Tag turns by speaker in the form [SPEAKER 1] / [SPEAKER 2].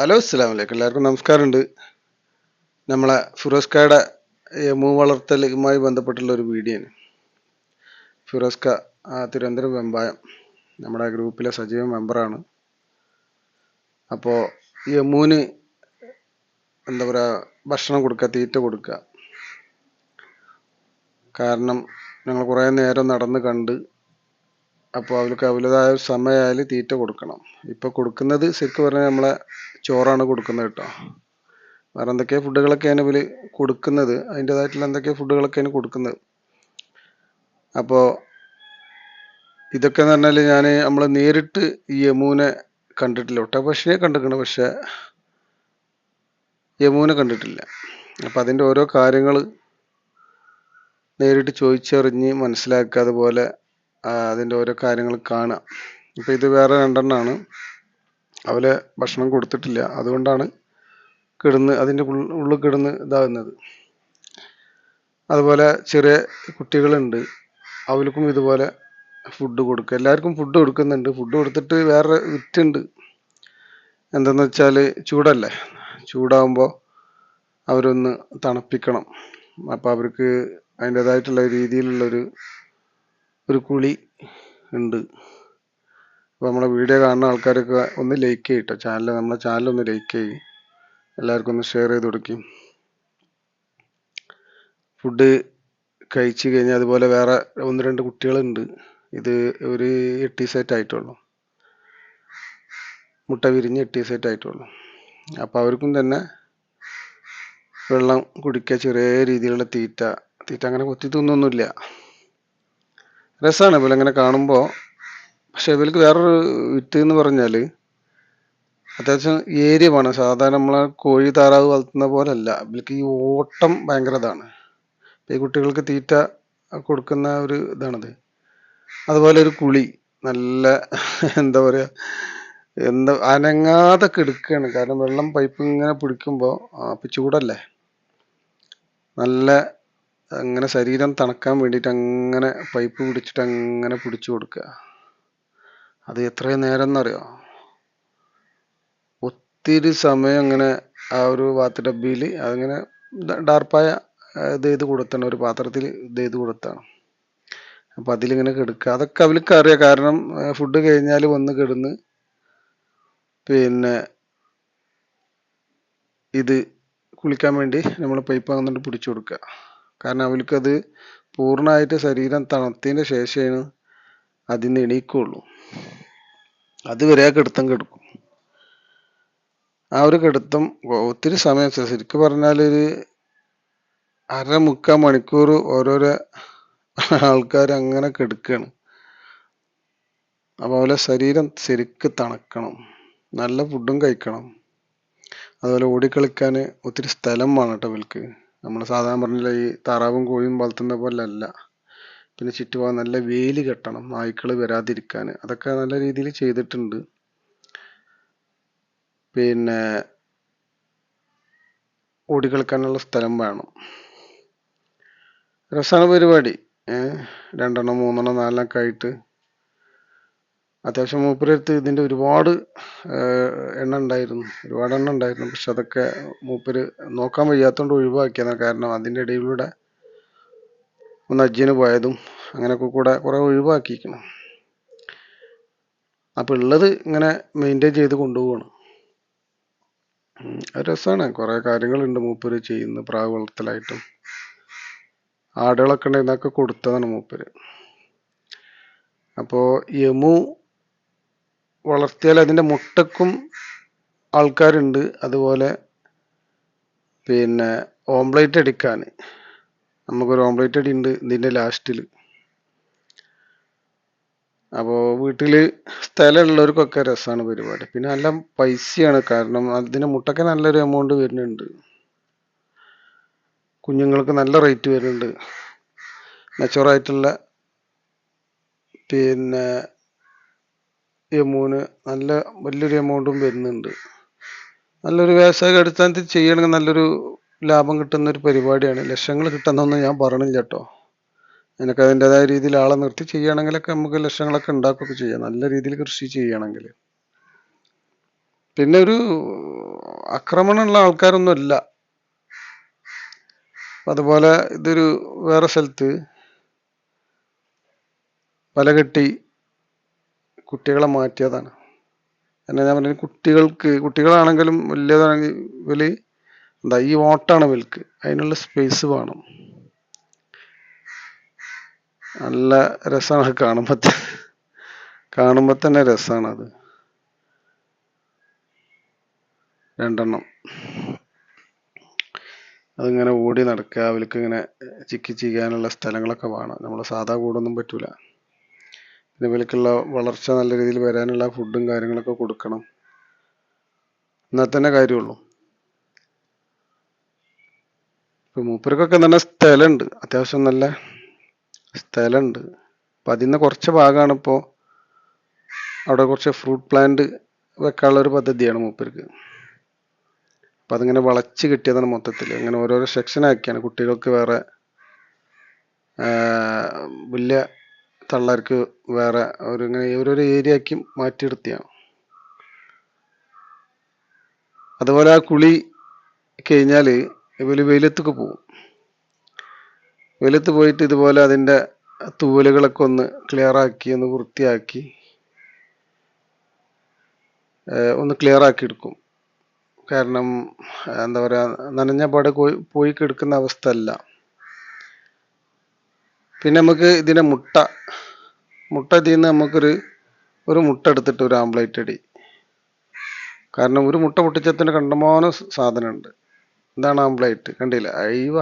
[SPEAKER 1] Hello അസ്സാം വലൈക്കും എല്ലാവർക്കും നമസ്കാരമുണ്ട്. നമ്മളെ ഫിറോസ്കയുടെ മൂ വളർത്തലുമായി ബന്ധപ്പെട്ടുള്ള ഒരു വീഡിയോ ആണ്. ഫിറോസ്ക തിരുവനന്തപുരം വെമ്പായം നമ്മുടെ ഗ്രൂപ്പിലെ സജീവ മെമ്പറാണ്. അപ്പോൾ യമുവിന് എന്താ പറയുക ഭക്ഷണം കൊടുക്കുക തീറ്റ കൊടുക്കുക. കാരണം ഞങ്ങൾ കുറേ നേരം നടന്ന് കണ്ട് അപ്പോൾ അവർക്ക് അവരുടേതായ സമയമായാൽ തീറ്റ കൊടുക്കണം. ഇപ്പോൾ കൊടുക്കുന്നത് ശരിക്കും പറഞ്ഞാൽ നമ്മളെ ചോറാണ് കൊടുക്കുന്നത് കേട്ടോ. വേറെ എന്തൊക്കെ ഫുഡുകളൊക്കെയാണ് ഇവർ കൊടുക്കുന്നത്? അതിന്റെതായിട്ടുള്ള എന്തൊക്കെ ഫുഡുകളൊക്കെയാണ് കൊടുക്കുന്നത്? അപ്പോൾ ഇതൊക്കെ എന്ന് പറഞ്ഞാൽ ഞാൻ നമ്മൾ നേരിട്ട് ഈ യമുവിനെ കണ്ടിട്ടില്ല. ഒട്ടകപക്ഷിയെ കണ്ടിട്ടുണ്ട് പക്ഷെ യമുവിനെ കണ്ടിട്ടില്ല. അപ്പം അതിന്റെ ഓരോ കാര്യങ്ങൾ നേരിട്ട് ചോദിച്ചറിഞ്ഞ് മനസ്സിലാക്കുക അതുപോലെ അതിന്റെ ഓരോ കാര്യങ്ങൾ കാണുക. ഇപ്പം ഇത് വേറെ രണ്ടെണ്ണമാണ് അവരെ ഭക്ഷണം കൊടുത്തിട്ടില്ല. അതുകൊണ്ടാണ് കിടന്ന് അതിന്റെ ഉള്ളിൽ കിടന്ന് ഇതാകുന്നത്. അതുപോലെ ചെറിയ കുട്ടികളുണ്ട്. അവർക്കും ഇതുപോലെ ഫുഡ് കൊടുക്കുക. എല്ലാവർക്കും ഫുഡ് കൊടുക്കുന്നുണ്ട്. ഫുഡ് കൊടുത്തിട്ട് വേറെ വിറ്റുണ്ട്. എന്തെന്ന് വെച്ചാൽ ചൂടല്ലേ? ചൂടാകുമ്പോൾ അവരൊന്ന് തണുപ്പിക്കണം. അപ്പോൾ അവർക്ക് അതിന്റെതായിട്ടുള്ള രീതിയിലുള്ളൊരു ഒരു കുളി ഉണ്ട്. അപ്പോൾ നമ്മളെ വീഡിയോ കാണുന്ന ആൾക്കാരൊക്കെ ഒന്ന് ലൈക്ക് ചെയ്യട്ടോ ചാനൽ നമ്മളെ ചാനൽ ഒന്ന് ലൈക്ക് ചെയ്യും. എല്ലാവർക്കും ഒന്ന് ഷെയർ ചെയ്ത് കൊടുക്കും. ഫുഡ് കഴിച്ച് കഴിഞ്ഞാൽ അതുപോലെ വേറെ ഒന്ന് രണ്ട് കുട്ടികളുണ്ട്. ഇത് ഒരു എട്ടി സെറ്റ് ആയിട്ടുള്ളൂ. മുട്ട വിരിഞ്ഞ് എട്ടി സെറ്റ് ആയിട്ടുള്ളൂ. അപ്പോൾ അവർക്കും തന്നെ വെള്ളം കുടിക്കുക ചെറിയ രീതിയിലുള്ള തീറ്റ. തീറ്റ അങ്ങനെ കൊത്തി തിന്നൊന്നുമില്ല. രസമാണ് ഇവരെ ഇങ്ങനെ കാണുമ്പോൾ പക്ഷെ ഇവർക്ക് വേറൊരു വിറ്റ് എന്ന് പറഞ്ഞാൽ അത്യാവശ്യം ഏരിയ വേണം. സാധാരണ നമ്മളെ കോഴി താറാവ് വളർത്തുന്ന പോലല്ല. ഇവർക്ക് ഈ ഓട്ടം ഭയങ്കര ഇതാണ്. ഈ കുട്ടികൾക്ക് തീറ്റ കൊടുക്കുന്ന ഒരു ഇതാണത്. അതുപോലെ ഒരു കുളി. നല്ല എന്താ പറയുക എന്താ അനങ്ങാതെ കിടക്കുകയാണ് കാരണം വെള്ളം പൈപ്പ് ഇങ്ങനെ പിടിക്കുമ്പോൾ ചൂടല്ലേ? നല്ല അങ്ങനെ ശരീരം തണക്കാൻ വേണ്ടിയിട്ട് അങ്ങനെ പൈപ്പ് പിടിച്ചിട്ട് അങ്ങനെ പിടിച്ചു കൊടുക്കുക. അത് എത്രയും നേരം എന്നറിയോ ഒത്തിരി സമയം അങ്ങനെ ആ ഒരു വാത്ത് ഡബ്ബിയിൽ അതിങ്ങനെ ഡാർപ്പായ ഇത് ചെയ്ത് കൊടുത്താണ്. ഒരു പാത്രത്തിൽ ഇത് ചെയ്ത് കൊടുത്താണ്. അപ്പം അതിലിങ്ങനെ കിടക്കുക. അതൊക്കെ അവർക്ക് അറിയാം. കാരണം ഫുഡ് കഴിഞ്ഞാൽ വന്ന് കിടന്ന് പിന്നെ ഇത് കുളിക്കാൻ വേണ്ടി നമ്മൾ പൈപ്പ് അങ്ങനെ പിടിച്ചു കൊടുക്കുക. കാരണം അവർക്കത് പൂർണമായിട്ട് ശരീരം തണുത്തതിന് ശേഷമാണ് അതിന് എണീക്കുള്ളൂ. അതുവരെ കിടത്തം കിടക്കും. ആ ഒരു കിടത്തം ഒത്തിരി സമയം ശരിക്കും പറഞ്ഞാൽ ഒരു അര മുക്കാൽ മണിക്കൂർ ഓരോരോ ആൾക്കാർ അങ്ങനെ കിടക്കുകയാണ് അപ്പോൾ അവരെ ശരീരം ശരിക്ക് തണക്കണം. നല്ല ഫുഡും കഴിക്കണം. അതുപോലെ ഓടിക്കളിക്കാൻ ഒത്തിരി സ്ഥലം വേണം കേട്ടോ ഇവർക്ക് നമ്മൾ സാധാരണ പറഞ്ഞില്ല ഈ താറാവും കോഴിയും വളർത്തുന്ന പോലെ അല്ല പിന്നെ ചുറ്റുപാട് നല്ല വേലി കെട്ടണം നായ്ക്കൾ വരാതിരിക്കാൻ അതൊക്കെ നല്ല രീതിയിൽ ചെയ്തിട്ടുണ്ട്. പിന്നെ ഓടിക്കളിക്കാനുള്ള സ്ഥലം വേണം. രസമാണ് പരിപാടി. രണ്ടെണ്ണം മൂന്നെണ്ണം നാലെണ്ണം ഒക്കെ ആയിട്ട് അത്യാവശ്യം മൂപ്പരടുത്ത് ഇതിന്റെ ഒരുപാട് എണ്ണം ഉണ്ടായിരുന്നു. ഒരുപാട് എണ്ണ ഉണ്ടായിരുന്നു. പക്ഷെ അതൊക്കെ മൂപ്പര് നോക്കാൻ വയ്യാത്തതുകൊണ്ട് ഒഴിവാക്കിയതാണ്. കാരണം അതിന്റെ ഇടയിലൂടെ ഒന്ന് അജ്ജിന് പോയതും അങ്ങനെയൊക്കെ കൂടെ കുറേ ഒഴിവാക്കിയിരിക്കണം അപ്പോൾ ഉള്ളത് ഇങ്ങനെ മെയിന്റെയിൻ ചെയ്ത് കൊണ്ടുപോവാണ്. രസമാണ് കുറേ കാര്യങ്ങളുണ്ട് മൂപ്പര് ചെയ്യുന്ന പ്രാവ് വളർത്തലായിട്ടും ആടുകളൊക്കെ ഉണ്ടായിരുന്നൊക്കെ കൊടുത്തതാണ് മൂപ്പര്. അപ്പോൾ യമു വളർത്തിയാൽ അതിന്റെ മുട്ടക്കും ആൾക്കാരുണ്ട്. അതുപോലെ പിന്നെ ഓംപ്ലേറ്റ് അടിക്കാൻ നമുക്കൊരു ഓംപ്ലേറ്റ് അടി ഉണ്ട് ഇതിന്റെ ലാസ്റ്റിൽ അപ്പോൾ വീട്ടിൽ സ്ഥലമുള്ളവർക്കൊക്കെ രസമാണ് പരിപാടി. പിന്നെ നല്ല പൈസയാണ്. കാരണം അതിന് മുട്ടയ്ക്ക് നല്ലൊരു എമൗണ്ട് വരുന്നുണ്ട്. കുഞ്ഞുങ്ങൾക്ക് നല്ല റേറ്റ് വരുന്നുണ്ട്. മെച്ചുവറായിട്ടുള്ള പിന്നെ എമൗണ്ട് നല്ല വലിയൊരു എമൗണ്ടും വരുന്നുണ്ട്. നല്ലൊരു വ്യവസായ അടിസ്ഥാനത്തിൽ ചെയ്യണമെങ്കിൽ നല്ലൊരു ലാഭം കിട്ടുന്ന ഒരു പരിപാടിയാണ്. ലക്ഷങ്ങൾ കിട്ടുന്നൊന്നും ഞാൻ പറയണില്ല കേട്ടോ. എനിക്ക് അതിന്റെതായ രീതിയിൽ ആളെ നിർത്തി ചെയ്യുകയാണെങ്കിലൊക്കെ നമുക്ക് ലക്ഷങ്ങളൊക്കെ ഉണ്ടാക്കുകയൊക്കെ ചെയ്യാം. നല്ല രീതിയിൽ കൃഷി ചെയ്യുകയാണെങ്കിൽ. പിന്നെ ഒരു ആക്രമണമുള്ള ആൾക്കാരൊന്നുമല്ല അതുപോലെ ഇതൊരു വേറെ സ്ഥലത്ത് വല കെട്ടി കുട്ടികളെ മാറ്റിയതാണ്. എന്നെ ഞാൻ പറഞ്ഞത് കുട്ടികൾക്ക് കുട്ടികളാണെങ്കിലും വലിയതാണെങ്കിൽ വലിയ എന്താ ഈ ഓട്ടാണ് വിൽക്ക് അതിനുള്ള സ്പേസ് വേണം. നല്ല രസമാണ് കാണുമ്പോൾ കാണുമ്പോൾ തന്നെ. രസമാണ് അത്. രണ്ടെണ്ണം. അതിങ്ങനെ ഓടി നടക്കുക അവർക്ക് ഇങ്ങനെ ചിക്കി ചെയ്യാനുള്ള സ്ഥലങ്ങളൊക്കെ വേണം. നമ്മൾ സാധാ കൂടൊന്നും പറ്റൂല. ഇവൽക്കുള്ള വളർച്ച നല്ല രീതിയിൽ വരാനുള്ള ഫുഡും കാര്യങ്ങളൊക്കെ കൊടുക്കണം. എന്നാൽ തന്നെ കാര്യമുള്ളൂ. ഇപ്പൊ മൂപ്പർക്കൊക്കെ നല്ല സ്ഥലമുണ്ട്. അത്യാവശ്യം നല്ല സ്ഥലമുണ്ട്. അപ്പം അതിൽ നിന്ന് കുറച്ച് ഭാഗമാണ് ഇപ്പോൾ അവിടെ കുറച്ച് ഫ്രൂട്ട് പ്ലാന്റ് വെക്കാനുള്ള ഒരു പദ്ധതിയാണ് മൂപ്പർക്ക്. അപ്പം അതിങ്ങനെ വളച്ച് കിട്ടിയതാണ് മൊത്തത്തിൽ. അങ്ങനെ ഓരോരോ സെക്ഷൻ ആക്കിയാണ് കുട്ടികൾക്ക് വേറെ വലിയ തള്ളാർക്ക് വേറെ ഒരു ഇങ്ങനെ ഓരോരോ ഏരിയ ആക്കി മാറ്റിയെടുത്തിയാണ് അതുപോലെ ആ കുളി കഴിഞ്ഞാൽ ഇവർ വെയിലത്തൊക്കെ പോകും വെയിലത്ത് പോയിട്ട് ഇതുപോലെ അതിന്റെ തൂവലുകളൊക്കെ ഒന്ന് ക്ലിയർ ആക്കി ഒന്ന് വൃത്തിയാക്കി ഒന്ന് ക്ലിയർ ആക്കി എടുക്കും. കാരണം എന്താ പറയുക നനഞ്ഞ പാടെ പോയി പോയി കിടക്കുന്ന അവസ്ഥ അല്ല. പിന്നെ നമുക്ക് ഇതിന്റെ മുട്ട. മുട്ട ഇതിൽ നിന്ന് നമുക്കൊരു ഒരു മുട്ട എടുത്തിട്ട് ഒരു ആംപ്ലേറ്റ് അടി. കാരണം ഒരു മുട്ട പൊട്ടിച്ചതിന് കണ്ടമാനം സാധനമുണ്ട്. ഇതാണ് ആംപ്ലേറ്റ് കണ്ടില്ല? അയ്യവ